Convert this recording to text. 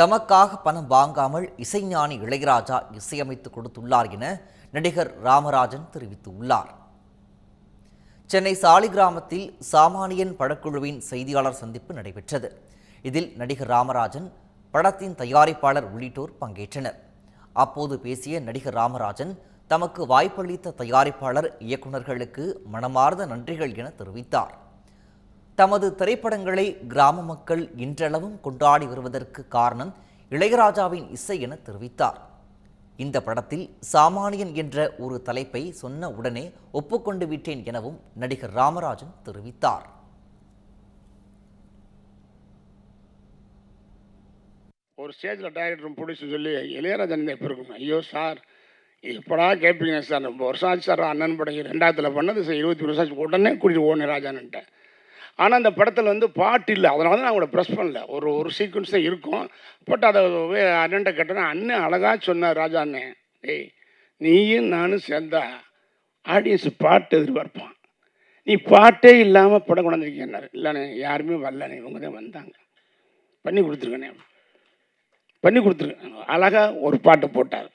தமக்காக பணம் வாங்காமல் இசைஞானி இளையராஜா இசையமைத்து கொடுத்துள்ளார் என நடிகர் ராமராஜன் தெரிவித்துள்ளார். சென்னை சாலிகிராமத்தில் சாமானியன் படக்குழுவின் செய்தியாளர் சந்திப்பு நடைபெற்றது. இதில் நடிகர் ராமராஜன் படத்தின் தயாரிப்பாளர் உள்ளிட்டோர் பங்கேற்றனர். அப்போது பேசிய நடிகர் ராமராஜன் தமக்கு வாய்ப்பளித்த தயாரிப்பாளர் இயக்குநர்களுக்கு மனமார்ந்த நன்றிகள் என தெரிவித்தார். தமது திரைப்படங்களை கிராம மக்கள் இன்றளவும் கொண்டாடி வருவதற்கு காரணம் இளையராஜாவின் இசை என தெரிவித்தார். இந்த படத்தில் சாமானியன் என்ற ஒரு தலைப்பை சொன்ன உடனே ஒப்புக்கொண்டு விட்டேன் எனவும் நடிகர் ராமராஜன் தெரிவித்தார். ஒரு ஸ்டேஜில் டைரக்டரும் பிடிச்சி சொல்லி இளையராஜன் எப்போ இருக்கும்? ஐயோ சார் எப்படா கேட்பீங்க சார்? ரொம்ப வருஷம் ஆச்சு சார் அண்ணன் படம் ரெண்டாயிரத்தில் பண்ணது சார் இருபத்தி மூணு வருஷம் ஆச்சு உடனே கூட்டிட்டு ஓடணும் ராஜான்ட்டேன் ஆனால் அந்த படத்தில் வந்து பாட்டு இல்லை. அதனால தான் நான் அவங்கள ப்ரெஸ் பண்ணல. ஒரு ஒரு சீக்வன்ஸ் தான் இருக்கும். பட் அதை அண்ணன்ட்ட கேட்டேன்னா அண்ணன் அழகாக சொன்னார் ராஜா அண்ணன் ஏய் நீயும் நானும் சேர்ந்தா ஆடியன்ஸ் பாட்டு எதிர்பார்ப்பான். நீ பாட்டே இல்லாமல் படம் கொண்டாந்துருக்கேன்னாரு. இல்லைண்ணே யாருமே வரலண்ணே. இவங்க தான் வந்தாங்க. பண்ணி கொடுத்துருக்கண்ணே பண்ணி கொடுத்துருக்கேன் அழகாக ஒரு பாட்டு போட்டார்.